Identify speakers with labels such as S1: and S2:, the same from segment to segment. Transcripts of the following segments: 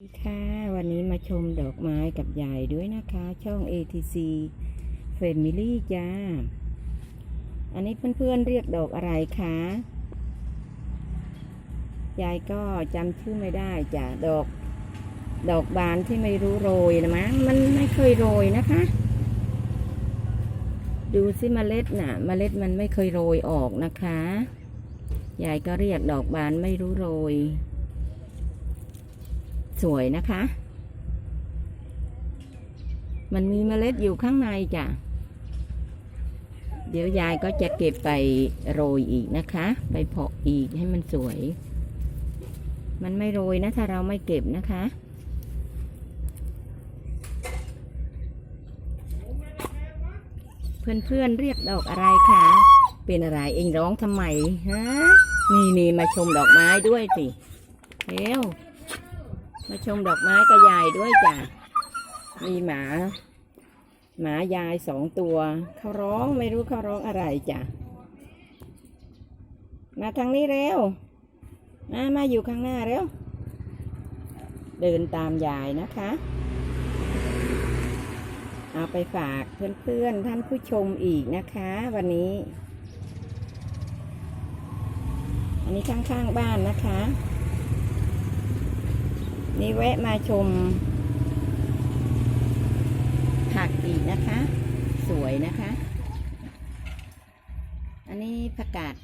S1: สวัสดีค่ะวันนี้มาชมดอกไม้กับยายด้วยนะคะ ช่อง ATC Family จ้า อันนี้เพื่อนๆเรียกดอกอะไรคะยายก็จำชื่อไม่ได้จ้ะดอก ดอกบานที่ไม่รู้โรยนะมั้งมันไม่เคยโรยนะคะ ดูสิเมล็ดน่ะเมล็ดมันไม่เคยโรยออกนะคะยายก็เรียกดอกบานไม่รู้โรย สวยนะคะ มันมีเมล็ดอยู่ข้างในจ้ะ เดี๋ยวยายก็จะเก็บไปโรยอีกนะคะ ไปเพาะอีกให้มันสวย มันไม่โรยนะถ้าเราไม่เก็บนะคะเพื่อนๆเรียกดอกอะไรคะ เป็นอะไรเองร้องทำไมฮะ นี่นี่มาชมดอกไม้ด้วยสิเร็ว มาชมดอกไม้กับยายด้วยจ้ะ มีหมา หมายายสองตัว เขาร้องไม่รู้เขาร้องอะไรจ้ะ มาทางนี้เร็ว มามาอยู่ข้างหน้าเร็ว เดินตามยายนะคะ เอาไปฝากเพื่อนๆท่านผู้ชมอีกนะคะ วันนี้ อันนี้ข้างๆบ้านนะคะ นี่แวะมาชมผักอีกนะคะ สวยนะคะ อันนี้ผักกาด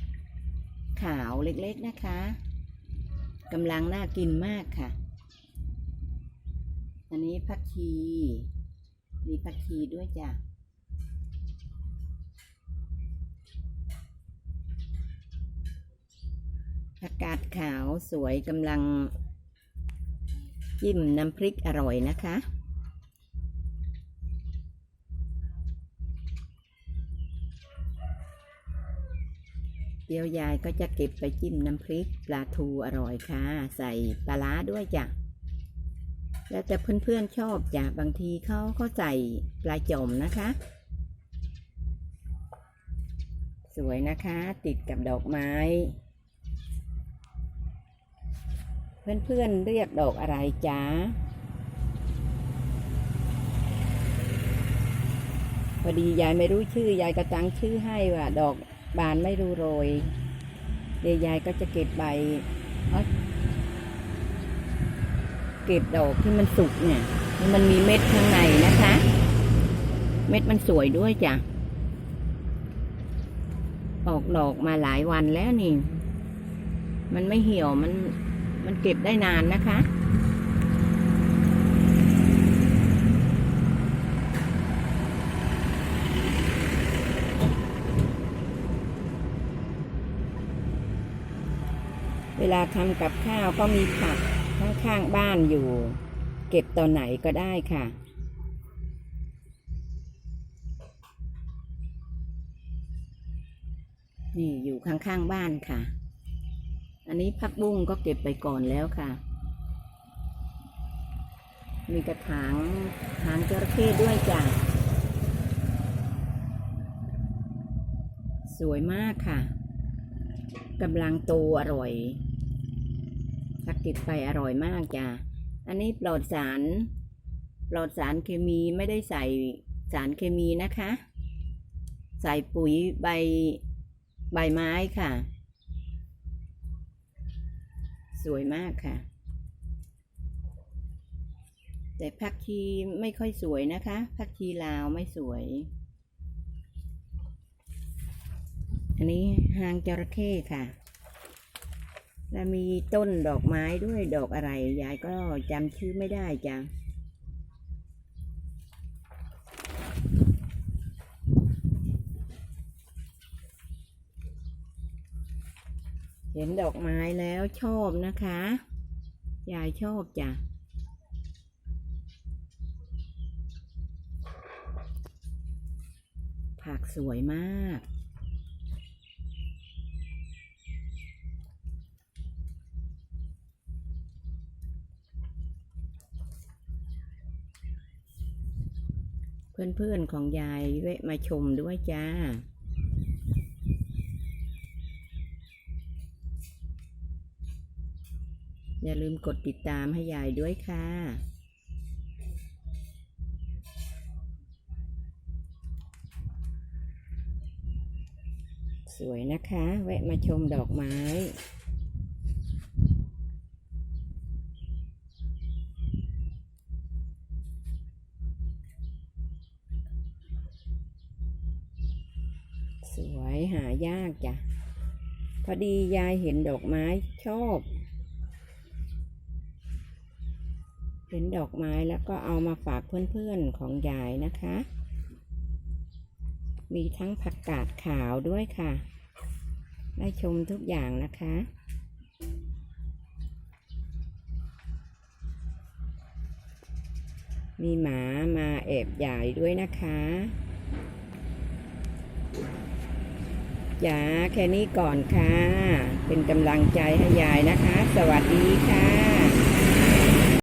S1: ขาวเล็กๆนะคะกำลังน่ากินมากค่ะ อันนี้ผักชี มีผักชีด้วยจ้ะผักกาดขาวสวยกำลัง จิ้มน้ำพริกอร่อยนะคะเดี๋ยวยายก็จะเก็บไปจิ้มน้ำพริกปลาทูอร่อยค่ะ ใส่ปลาร้าด้วยจ้ะแล้วแต่เพื่อนๆชอบจ้ะบางทีเขาเขาใส่ปลาจอมนะคะ สวยนะคะ ติดกับดอกไม้ เพื่อนๆเรียกดอกอะไรจ๊ะพอดียายไม่รู้ชื่อยายก็ตั้งชื่อให้ว่า ดอกบานไม่รู้โรย เดี๋ยวยายก็จะเก็บใบเอาเก็บดอกที่มันสุกเนี่ย มันมีเม็ดข้างในนะคะ เม็ดมันสวยด้วยจ้ะ ออกดอกมาหลายวันแล้วนี่ มันไม่เหี่ยวมัน มันเก็บได้นานนะคะ เวลาทำกับข้าวก็มีผักข้างๆบ้านอยู่ เก็บตอนไหนก็ได้ค่ะนี่อยู่ข้างๆบ้านค่ะ อันนี้ผักบุ้งก็เก็บไปก่อนแล้วค่ะ มีกระถางหางจระเข้ด้วยจ้ะ สวยมากค่ะกำลังโตอร่อยถ้าเก็บไปอร่อยมากจ้ะ อันนี้ปลอดสาร ปลอดสารเคมีไม่ได้ใส่สารเคมีนะคะ ใส่ปุ๋ยใบใบไม้ค่ะ สวยมากค่ะ แต่พักชีไม่ค่อยสวยนะคะพักชีลาวไม่สวย อันนี้หางจระเข้ค่ะแล้วมีต้นดอกไม้ด้วยดอกอะไร ยายก็จำชื่อไม่ได้จ้ะ เห็นดอกไม้แล้วชอบนะคะ ยายชอบจ้ะ ผักสวยมาก เพื่อนๆของยายแวะมาชมด้วยจ้า อย่าลืมกดติดตามให้ยายด้วยค่ะ สวยนะคะ แวะมาชมดอกไม้สวยหายากจ้ะ พอดียายเห็นดอกไม้ชอบ เห็นดอกไม้แล้วก็เอามาฝากเพื่อนๆของยายนะคะ มีทั้งผักกาดขาวด้วยค่ะ ได้ชมทุกอย่างนะคะมีหมามาแอบยายด้วยนะคะจ๋าแค่นี้ก่อนค่ะ เป็นกำลังใจให้ยายนะคะ สวัสดีค่ะ